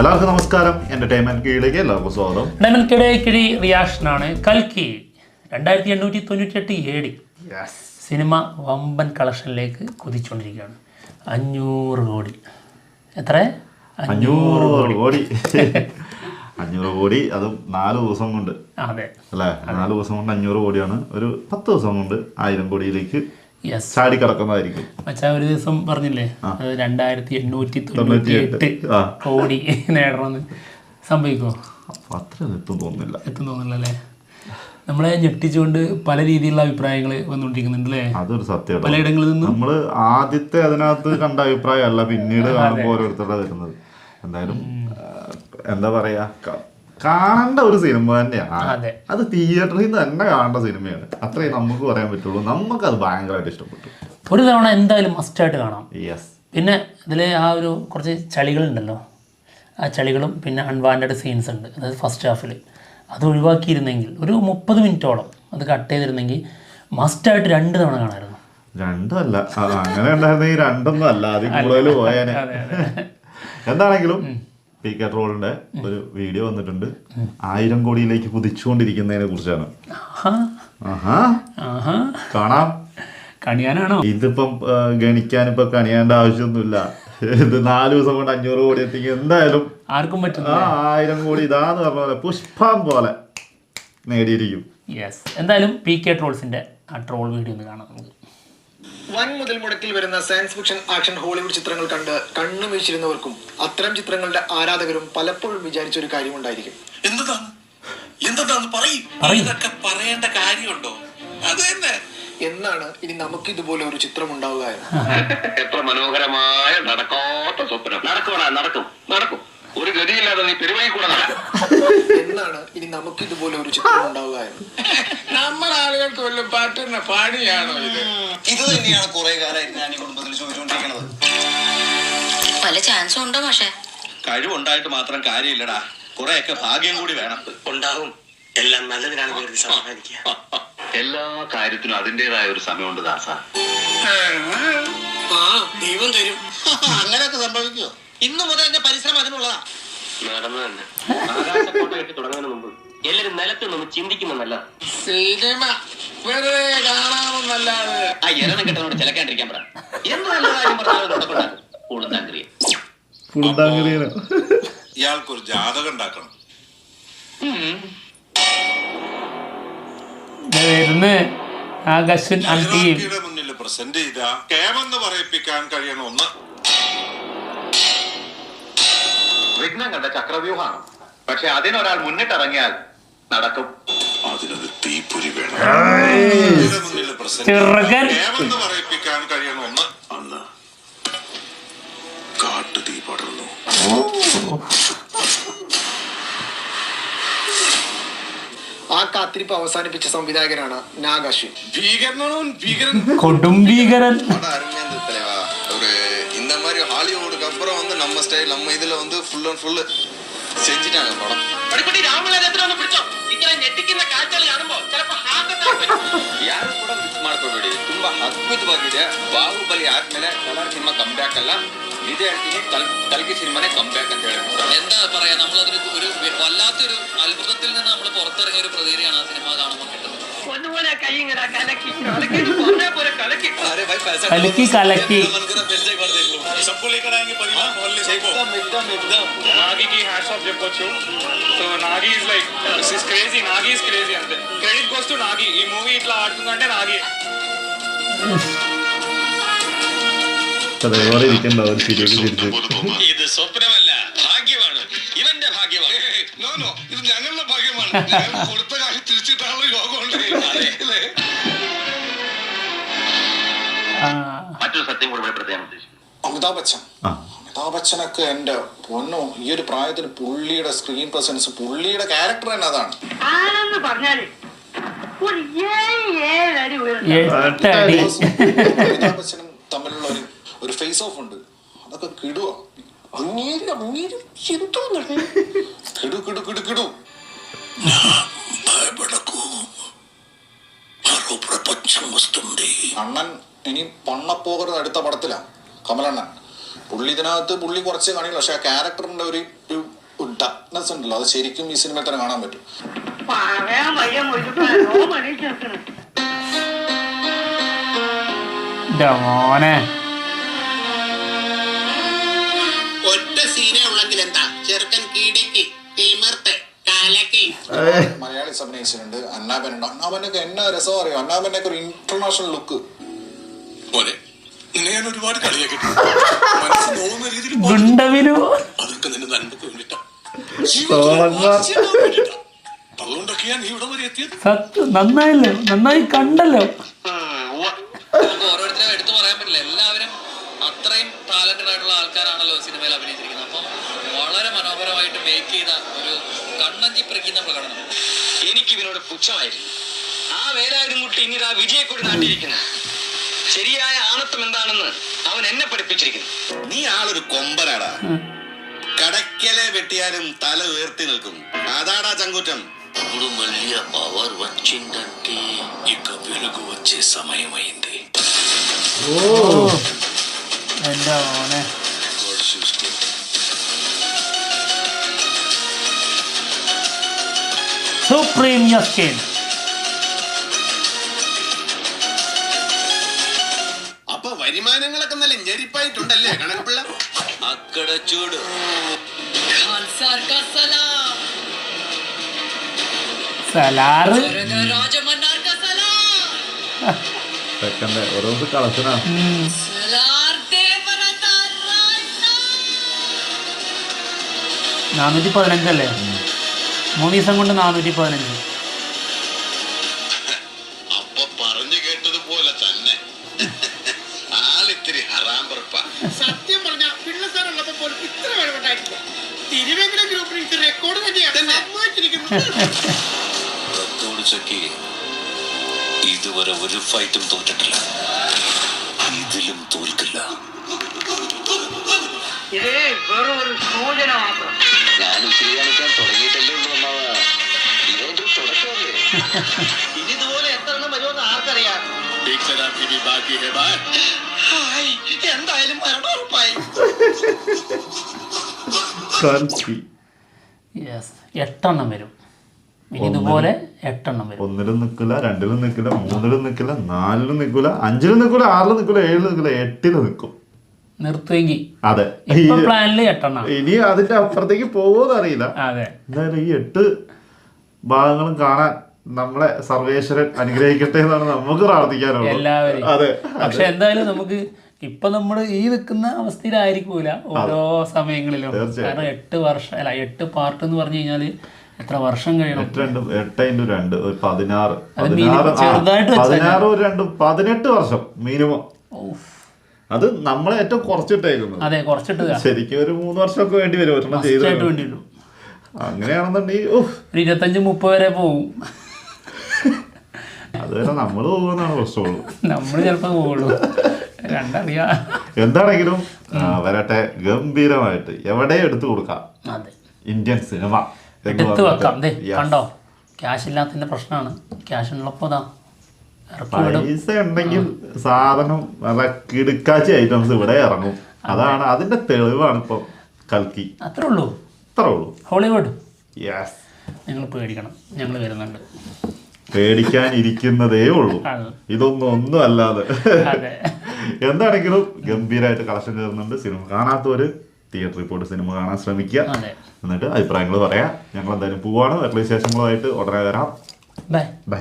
എല്ലാവർക്കും നമസ്കാരം. എന്റർടൈൻമെന്റ് കീഴിലേക്ക് എല്ലാവർക്കും സ്വാഗതം. ഡയമൻകിടെ കിഴി റിയാക്ഷനാണ് കൽക്കി. രണ്ടായിരത്തി എണ്ണൂറ്റി തൊണ്ണൂറ്റി എട്ട് ഏടി സിനിമ വമ്പൻ കളക്ഷനിലേക്ക് കുതിച്ചുകൊണ്ടിരിക്കുകയാണ്. അഞ്ഞൂറ് കോടി. എത്ര? അഞ്ഞൂറ് കോടി. അഞ്ഞൂറ് കോടി അതും നാല് ദിവസം കൊണ്ട്. അതെ. അല്ലേ? നാല് ദിവസം കൊണ്ട് അഞ്ഞൂറ് കോടിയാണ്. ഒരു പത്ത് ദിവസം കൊണ്ട് ആയിരം കോടിയിലേക്ക് ചാടി കിടക്കുന്നതായിരിക്കും. മച്ചാ ഒരു ദിവസം പറഞ്ഞില്ലേ? രണ്ടായിരത്തി എണ്ണൂറ്റി തൊണ്ണൂറ്റി. എട്ട് കോടി നേടണമെന്ന്. സംഭവിക്കുമോ അപ്പൊ അത്ര എത്തും തോന്നുന്നില്ല. എത്തും തോന്നുന്നില്ലല്ലേ നമ്മളെ ഞെട്ടിച്ചുകൊണ്ട് പല രീതിയിലുള്ള അഭിപ്രായങ്ങൾ വന്നുകൊണ്ടിരിക്കുന്നുണ്ട് അല്ലേ? അതൊരു സത്യം പലയിടങ്ങളിൽ നിന്നും. നമ്മൾ ആദ്യത്തെ അതിനകത്ത് കണ്ട അഭിപ്രായമല്ല പിന്നീട് കാണുമ്പോൾ ഓരോരുത്തരുടെ വരുന്നത്. എന്തായാലും എന്താ പറയാ കാണേണ്ട ഒരു സിനിമ തന്നെയാണ്. അതെ. തിയേറ്ററിൽ നിന്ന് തന്നെ കാണേണ്ട സിനിമയാണ്. അത്രേ നമുക്ക് പറയാൻ പറ്റുള്ളൂ. നമുക്ക് അത് ഭയങ്കരമായിട്ട് ഇഷ്ടപ്പെട്ടു. ഒരു തവണ എന്തായാലും മസ്റ്റ് ആയിട്ട് കാണാം. യെസ് പിന്നെ ഇതിൽ ആ ഒരു കുറച്ച് ചളികളുണ്ടല്ലോ. ആ ചളികളും പിന്നെ അൺവാണ്ടഡ് സീൻസ് ഉണ്ട്. അതായത് ഫസ്റ്റ് ഹാഫിൽ അത് ഒഴിവാക്കിയിരുന്നെങ്കിൽ ഒരു മുപ്പത് മിനിറ്റോളം അത് കട്ട് ചെയ്തിരുന്നെങ്കിൽ മസ്റ്റായിട്ട് രണ്ട് തവണ കാണാമായിരുന്നു രണ്ടുമല്ല ആ, അങ്ങനെ ഉണ്ടായിരുന്നെങ്കിൽ രണ്ടൊന്നും അല്ല. അതിൽ കൂടുതൽ പോയാനെ. എന്താണെങ്കിലും പി കെ ട്രോളിന്റെ ഒരു വീഡിയോ വന്നിട്ടുണ്ട്. ആയിരം കോടിയിലേക്ക് കുതിച്ചുകൊണ്ടിരിക്കുന്നതിനെ കുറിച്ചാണ്. കാണാം. കണിയാനാണോ ഇതിപ്പം ഗണിക്കാൻ ഇപ്പൊ കണിയാണ്ട ആവശ്യമൊന്നുമില്ല. ഇത് നാല് ദിവസം കൊണ്ട് അഞ്ഞൂറ് കോടി എത്തിക്കും. എന്തായാലും ആർക്കും പറ്റും ആ ആയിരം കോടി ഇതാന്ന് പറഞ്ഞ പോലെ പുഷ്പം പോലെ നേടിയിരിക്കും. യെസ് എന്തായാലും പി കെ ട്രോൾസിന്റെ ആ ട്രോൾ വീഡിയോ ഒന്ന് കാണാം നമുക്ക് വൻ മുതൽ മുടക്കിൽ വരുന്ന സയൻസ് ഫിക്ഷൻ ആക്ഷൻ ഹോളിവുഡ് ചിത്രങ്ങൾ കണ്ട് കണ്ണു വീഴ്ചിരുന്നവർക്കും അത്തരം ചിത്രങ്ങളുടെ ആരാധകരും പലപ്പോഴും വിചാരിച്ച ഒരു കാര്യമുണ്ടായിരിക്കും. എന്താണ് എന്താണ് പറയും. ഇതൊക്കെ പറയേണ്ട കാര്യമുണ്ടോ? അത് തന്നെ. എന്നാണ് ഇനി നമുക്ക് ഇതുപോലെ ഒരു ചിത്രം ഉണ്ടാവുക എന്ന്. എത്ര മനോഹരമായ നടക്കാത്ത സ്വപ്നം. നടക്കും നടക്കും. നടക്കും. ഒരു ഗതിയില്ലാതെ നീ പെരുവഴി കൂടെ എന്നാണ് ഇനി നമുക്ക് ഇതുപോലെ ഒരു ചിത്രം ഉണ്ടാവുക നമ്മുടെ ആളുകൾക്ക് വല്ല പാട്ടുന്ന പാടിയാണോ ഇത് ഇത് തന്നെയാണ് കുറെ കാലമായിട്ട് ഞാൻ ഈ കുടുംബത്തിൽ ചോദിച്ചുകൊണ്ടിരിക്കുന്നത് പല ചാൻസും ഉണ്ടോ പക്ഷേ കഴിവുണ്ടായിട്ട് മാത്രം കാര്യമില്ലടാ കുറെയൊക്കെ ഭാഗ്യം കൂടി വേണം ഉണ്ടാവും എല്ലാം നല്ലതിനാണ് കരുതി സമാധാനിക്കുക എല്ലാ കാര്യത്തിനും അതിന്റേതായ ഒരു സമയമുണ്ട് ദാസ ആ ദൈവം തരും അങ്ങനെയൊക്കെ സംഭവിക്കുമോ ഇന്നു മുതൽ എന്റെ പരിശ്രമം അതിനുള്ളതാ. നടന്നു തന്നെ. ആകാശക്കോട്ട കെട്ടി തുടങ്ങുന്നതിന് മുമ്പ് എല്ലാരും നിലത്ത് നിന്ന് ചിന്തിക്കുമെന്നല്ല സിനിമ വെറുതെ കാണാമെന്നല്ലാതെ ആ എരണം കെട്ടനോട് ചിലക്കാണ്ടിരിക്കാൻ പറ. എന്ത് നല്ല കാര്യം പറഞ്ഞാലും നടക്കുണ്ടാക്കും ഉളുന്താങ്കരിയ പുളുന്താങ്കരിയനോ ഇയാൾക്കൊരു ജാതകം ഉണ്ടാക്കണം. ആകാശൻ മൈനാക്കിയുടെ മുന്നിൽ പ്രസന്റ് ചെയ്ത കേമെന്ന് പറയിപ്പിക്കാൻ കഴിയണ ഒന്ന്. വിഘ്നം കണ്ട ചക്രവ്യൂഹമാണ് പക്ഷെ അതിനൊരാൾ മുന്നിട്ടിറങ്ങിയാൽ നടക്കും അതിനൊരു തീപ്പൊരി വേണം മൈനാക്കിയുടെ മുന്നിൽ പ്രസന്റ് ചെറുകൻ കേമെന്ന് പറയിപ്പിക്കാൻ കഴിയണ ഒന്ന് അന്ന് കാട്ടു തീ പടർന്നു ആ കാത്തിരിപ്പ് അവസാനിപ്പിച്ച സംവിധായകനാണ് നാഗ് അശ്വിൻ ഭീകരനാണോ ഭീകരൻ കൊടും ഭീകരൻ படம் அருமையா இருந்தது தலைவா ஒரு இந்த மாதிரி ஹாலிவுட்டுக்கு அப்புறம் வந்து நம்ம ஸ்டைல் நம்ம இதில் வந்து ஃபுல் அண்ட் ஃபுல்லு செஞ்சிட்டாங்க படம். ഒരുപടി രാമലതത്തിൽ ഒന്ന് പിടിച്ചോ ഇങ്ങനെ ഞെട്ടിക്കുന്ന കാഴ്ചകൾ കാണുമ്പോ ചിലപ്പോ ಯಾರು ಕೂಡ ಮಿಸ್ ಮಾಡ್ಕೋಬೇಡಿ ತುಂಬಾ ಅದ್ಭುತವಾಗಿದೆ. ಬಾಹುಬಲಿ ಆದ್ಮೇಲೆ ಕಲರ್ ಸಿನಿಮಾ ಕಮ್ ಬ್ಯಾಕ್ ಅಲ್ಲ ಇದೇ ಹೇಳ್ತೀನಿ ಕಲ್ ಕಲ್ಕಿ ಸಿನಿಮಾನೇ ಕಮ್ ಬ್ಯಾಕ್ ಅಂತ ಹೇಳಿ. എന്താ പറയാ നമ്മളതൊരു ഒരു വല്ലാത്തൊരു അത്ഭുതത്തിൽ നിന്ന് നമ്മൾ പുറത്തിറങ്ങിയ ഒരു പ്രതീതിയാണ് ആ സിനിമ കാണുമ്പോൾ കിട്ടുന്നത്. ഒന്നുപോലെ കൈ ഇങ്ങനെ കലക്കി കലക്കി പോലെ കലക്കി. അരെ ಭಾಯ್ ಪೈಸಾ ಕಲಕಿ ಕಲಕಿ सबको लेकर आएंगे परिवार मोहल्ले सबको एकदम एकदम एकदम నాగి కి హ్యాట్స్ ఆఫ్ చెప్పొచ్చు so Nagi is like this is crazy Nagi is crazy అంతే క్రెడిట్ గోస్ టు నాగి ఈ మూవీ ఇట్లా ఆడుతుందంటే నాగి അതേപോലെ ഇരിക്കണ്ട ഒരു ശരിയൊക്കെ തിരിച്ച് ഇത് സ്വപ്നമല്ല ഭാഗ്യമാണ് ഇവന്റെ ഭാഗ്യമാണ് നോ നോ ഇത് ഞങ്ങളുടെ ഭാഗ്യമാണ് ഞങ്ങൾ കൊടുത്ത കാര്യം തിരിച്ചിട്ടാണല്ലോ യോഗമുണ്ട് അല്ലേ ആ, മറ്റൊരു സത്യം കൂടി വെളിപ്പെടുത്താൻ ഉദ്ദേശിക്കുന്നു അമിതാഭ് ബച്ചൻ. അമിതാഭ് ബച്ചനൊക്കെ എന്റെ പൊന്നോ ഈ ഒരു പ്രായത്തിൽ പുള്ളിയുടെ സ്ക്രീൻ പ്രസൻസ് പുള്ളിയുടെ ക്യാരക്ടർ തന്നെ അതാണ്. അമിതാഭ് ബച്ചനും തമ്മിലുള്ള ഒരു ഒരു ഫേസ് ഓഫ് ഉണ്ട്. അതൊക്കെ കിടുവാ. അങ്ങേര് അങ്ങേര് എന്തോന്നു കിടു കിടു കിടു കിടു. അണ്ണൻ ഇനി പണ്ണപ്പോകരുത് അടുത്ത പടത്തിലാണ് കമലണ്ണൻ. പുള്ളി ഇതിനകത്ത് പുള്ളി കുറച്ച് കാണില്ല പക്ഷെ ആ ക്യാരക്ടറിന്റെ ഒരു ഒരു ഡർക്ക്നെസ് ഉണ്ടല്ലോ. അത് ശരിക്കും ഈ സിനിമയിൽ തന്നെ കാണാൻ പറ്റും. ഒറ്റ സീനേ ഉള്ളെങ്കിൽ എന്താ? ചെറുക്കൻ കീടിക്ക് തിമിർത്ത് കാലക്ക്. മലയാളീസ് അഭിനയിച്ചിട്ടുണ്ട്. അന്നാബനുണ്ട് അന്നാബനൊക്കെ എന്നാ രസം അറിയാം? അന്നാബനൊക്കെ ഒരു ഇന്റർനാഷണൽ ലുക്ക് നിന്നെ ഞാൻ ഒരുപാട് കളിയാക്കിയിട്ടുണ്ട് മനസ്സ് നോവുന്ന രീതിയിൽ അതൊക്കെ നിന്റെ നന്മക്ക് വേണ്ടിട്ടാ. സോളങ്ങാർ. അതുകൊണ്ടൊക്കെയാ നീ ഇവിടെ വരെ എത്തിയത്. സത്യം നന്നായില്ലേ? നന്നായി കണ്ടല്ലോ. ഓരോരുത്തരെ എടുത്തു പറയാൻ പറ്റില്ല. എല്ലാവരും അത്രയും ടാലന്റഡ് ആയിട്ടുള്ള ആൾക്കാരാണല്ലോ സിനിമയിൽ അഭിനയിച്ചിരിക്കുന്നത്. അപ്പം വളരെ മനോഹരമായിട്ട് മേക്ക് ചെയ്ത ഒരു കണ്ണഞ്ചി പറിക്കുന്ന പ്രകടനം. എനിക്ക് ഇവനോട് പുച്ഛമായിരുന്നു. ആ വേലായുധം കുട്ടി ഇനി ആ വിജയക്കൂടി നാട്ടിയിരിക്കുന്നത് നാട്ടിയിരിക്കുന്നു ശരിയായ ആണത്വം എന്താണെന്ന് അവൻ എന്നെ പഠിപ്പിച്ചിരിക്കുന്നു നീ ആളൊരു കൊമ്പനാടാ കടയ്ക്കലെ വെട്ടിയാലും തല ഉയർത്തി നിൽക്കും അതാടാ ചങ്കുറ്റം ఇప్పుడు మళ్ళీ ఆ పవర్ వచ్చిందంటే ఇక వెలుగు వచ్చే సమయమైంది എൻ്റെ മോനെ చూసుకో വരുമാനങ്ങളൊക്കെ നല്ല ഞെരിപ്പായിട്ടുണ്ടല്ലേ കണക്കപ്പിള്ള അക്കട ചൂട്. നാനൂറ്റി പതിനഞ്ചല്ലേ? മൂന്ന് ദിവസം കൊണ്ട് നാനൂറ്റി പതിനഞ്ച്. റെക്കോർഡ് ചക്കി ഇതുവരെ ഒരു ഫൈറ്റും തോറ്റിട്ടില്ല. ഇതിലും തോൽക്കില്ല. ഇത് വെറും ഒരു സൂചന മാത്രം. ഞാൻ ഉച്ചിരി കാണിക്കാൻ തുടങ്ങിയിട്ടല്ലേ ഉള്ളൂ അമ്മാവ. ഇതൊരു തുടക്കമല്ലേ? ഇനി ഇതുപോലെ എത്ര എണ്ണം വരുമെന്ന് ആർക്കറിയാം? എന്തായാലും മരണം ഉറപ്പായി യെസ് എട്ടെണ്ണം വരും. ഇനി ഇതുപോലെ എട്ടെണ്ണം വരും. ഒന്നിലും നിൽക്കില്ല രണ്ടിലും നിൽക്കില്ല മൂന്നിലും നിൽക്കില്ല നാലിലും നിൽക്കില്ല അഞ്ചിലും നിൽക്കില്ല ആറിലും നിൽക്കില്ല ഏഴിലും നിൽക്കില്ല എട്ടിലും നിൽക്കും. നിർത്തുമെങ്കിൽ അതെ. പ്ലാനിൽ എട്ടെണ്ണം. ഇനി അതിന്റെ അപ്പുറത്തേക്ക് പോവോന്ന് അറിയില്ല. അതെ. എന്തായാലും ഈ എട്ട് ഭാഗങ്ങളും കാണാൻ നമ്മളെ സർവേശ്വരൻ അനുഗ്രഹിക്കട്ടെ എന്നാണ് നമുക്ക് പ്രാർത്ഥിക്കാനുള്ളത്. എല്ലാവരും അതെ പക്ഷെ എന്തായാലും നമുക്ക് ഇപ്പൊ നമ്മൾ ഈ നിൽക്കുന്ന അവസ്ഥയിലായിരിക്കൂല. ഓരോ സമയങ്ങളിലും. കാരണം എട്ട് വർഷം അല്ല എട്ട് പാർട്ട് എന്ന് പറഞ്ഞു കഴിഞ്ഞാൽ എത്ര വർഷം കഴിയണം? എട്ട് ഇന്റു രണ്ട് പതിനാറ്. പതിനാറ് ഒരു രണ്ട് പതിനെട്ട് വർഷം മിനിമം. അത് നമ്മളെ ഏറ്റവും കുറച്ചിട്ടേക്കുന്നത്. അതെ കുറച്ചിട്ട് ശരിക്കും ഒരു മൂന്ന് വർഷമൊക്കെ വേണ്ടി വരും ഒരെണ്ണം ചെയ്തു അങ്ങനെയാണെന്നുണ്ടെങ്കിൽ ഇരുപത്തഞ്ച് മുപ്പത് വരെ പോവും. അതുവരെ നമ്മൾ പോകുന്നതാണ് പ്രശ്നമുള്ളൂ. നമ്മൾ ചിലപ്പോൾ രണ്ടറിയാ എന്താണെങ്കിലും വരട്ടെ ഗംഭീരമായിട്ട് എവിടെ എടുത്തു കൊടുക്കാം? ഇന്ത്യൻ സിനിമ എടുത്തു വെക്കാം. കണ്ടോ? ക്യാഷ് ഇല്ലാത്തതിന്റെ പ്രശ്നമാണ്. ക്യാഷ് ഉള്ളപ്പോ പൈസ ഉണ്ടെങ്കിൽ സാധനം നല്ല കിടുക്കാച്ചി ഐറ്റംസ് ഇവിടെ ഇറങ്ങും. അതാണ് അതിന്റെ തെളിവാണ് ഇപ്പൊ കൽക്കി. അത്രേ ഉള്ളൂ. അത്രേ ഉള്ളൂ. ഹോളിവുഡ്. യെസ് നിങ്ങൾ പേടിക്കണം. ഞങ്ങൾ വരുന്നുണ്ട്. പേടിക്കാനിരിക്കുന്നതേ ഉള്ളൂ. ഇതൊന്നും ഒന്നും അല്ലാതെ എന്താണെങ്കിലും ഗംഭീരമായിട്ട് കളക്ഷൻ കയറുന്നുണ്ട് സിനിമ കാണാത്തവര് തിയേറ്ററിൽ പോയിട്ട് സിനിമ കാണാൻ ശ്രമിക്കുക. എന്നിട്ട് അഭിപ്രായങ്ങൾ പറയാം. ഞങ്ങൾ എന്തായാലും പോവാണ് വിശേഷങ്ങളുമായിട്ട് ഉടനെ വരാം. Bye bye